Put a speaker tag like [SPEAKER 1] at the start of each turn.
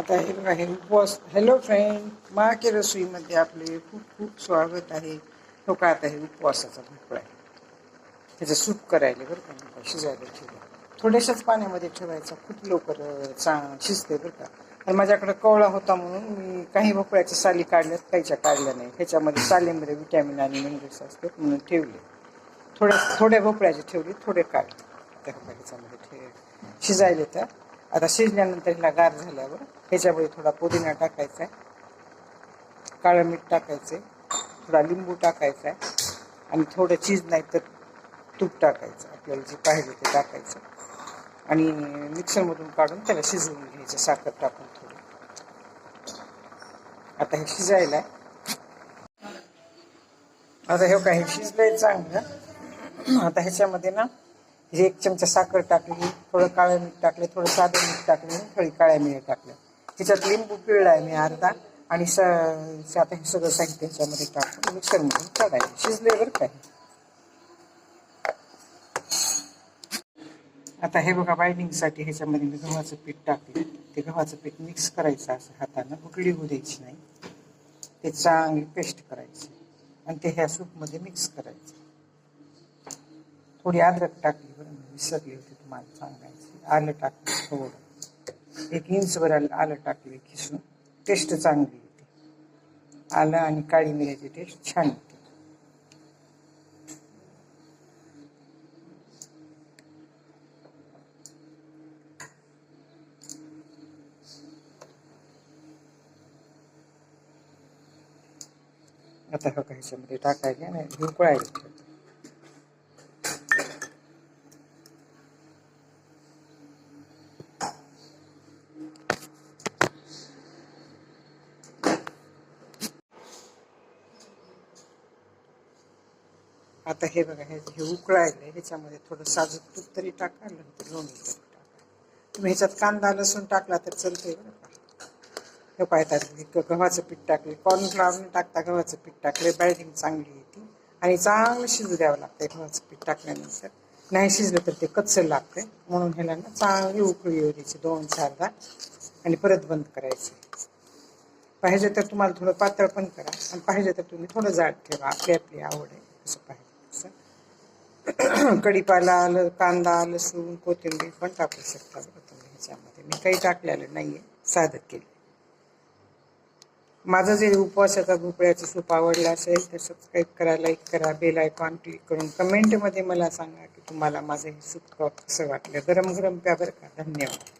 [SPEAKER 1] आता हे बघा हे उपवास हॅलो फ्रेंड मा के रसोईमध्ये आपले खूप खूप स्वागत आहे. तो का आता हे उपवासाचा भोपळा आहे. त्याचं सूप करायला बरं का मी शिजायला ठेवलं. थोड्याशाच पाण्यामध्ये ठेवायचा खूप लवकर अं, चा शिजते बरं का. आणि माझ्याकडे कवळा होता म्हणून मी काही भोपळ्याच्या साली काढल्यात काहीच्या काढल्या नाही. ह्याच्यामध्ये सालीमध्ये विटॅमिन आणि मिनरल्स असतात म्हणून ठेवले. थोड्या थोड्या भोपळ्याचे ठेवले थोडे काढले. त्या भोपळ्याच्यामध्ये ठेव शिजायले त्या. आता शिजल्यानंतर हिला गार झाल्यावर ह्याच्यामध्ये थोडा पुदिना टाकायचा आहे. काळं मीठ टाकायचं आहे. थोडा लिंबू टाकायचा आहे. आणि थोडं चीज नाही तर तूप टाकायचं. आपल्याला जे पाहिजे ते टाकायचं. आणि मिक्सरमधून काढून त्याला शिजवून घ्यायचं साखर टाकून थोडं. आता हे शिजायला आता हे काय शिजलंय चांगलं. आता ह्याच्यामध्ये ना हे एक चमचा साखर टाकली थोडं काळं मीठ टाकलं थोडं साधं मीठ टाकले आणि थोडी काळ्या मीठ टाकलं त्याच्यात लिंबू पिळलाय मी अर्धा आणि स आता हे सगळं साहित्य त्याच्यामध्ये टाकून मिक्सरमधून काढायचं. शिजले बरं काय आता हे बघा बाइंडिंगसाठी ह्याच्यामध्ये मी गव्हाचं पीठ टाकलं ते गव्हाचं पीठ मिक्स करायचं असं हातानं उकळी होऊ द्यायची नाही. ते चांगली पेस्ट करायची. आणि ते ह्या सूपमध्ये मिक्स करायचं. थोडी अद्रक टाकली बरं मी विसरली होती तुम्हाला सांगायची. आलं टाकलं थोडं. एक इंचभर आलं आलं टाकले खिसून. टेस्ट चांगली येते आलं आणि काळी मिऱ्याची टेस्ट छान येते आता हा काही ह्याच्यामध्ये टाकायला आणि हे उकळायला आता हे बघा हे हे उकळायला ह्याच्यामध्ये थोडं साजूक तूप तरी टाका नंतर लोणी तरी टाका. तुम्ही ह्याच्यात कांदा लसूण टाकला तर चालतंय बरं का? हे पाहतात गव्हाचं पीठ टाकले कॉर्नफ्लावर टाकता गव्हाचं पीठ टाकले बायडिंग चांगली येते आणि चांगलं शिजू द्यावं लागतंय गव्हाचं पीठ टाकल्यानंतर. नाही शिजलं तर ते कच्चं लागतंय. म्हणून ह्याला ना चांगली उकळी येऊ द्यायची दोन चारदा आणि परत बंद करायचं. पाहिजे तर तुम्हाला थोडं पातळ पण करा. आणि पाहिजे तर तुम्ही थोडं जाड ठेवा. आपली आपली आवड आहे असं पाहिजे. कढीपाला आलं कांदा लसूण कोथिंबीर पण टाकू शकता बघा तुम्ही ह्याच्यामध्ये मी काही टाकलेलं नाही आहे साधं केलं माझं जे उपवासाचा भोपळ्याचं सूप आवडलं असेल तर सबस्क्राईब करा लाईक करा बेल आयकॉन क्लिक करून कमेंटमध्ये मला सांगा की तुम्हाला माझं हे सूप कसं वाटलं. गरम गरम प्या बरं का. धन्यवाद.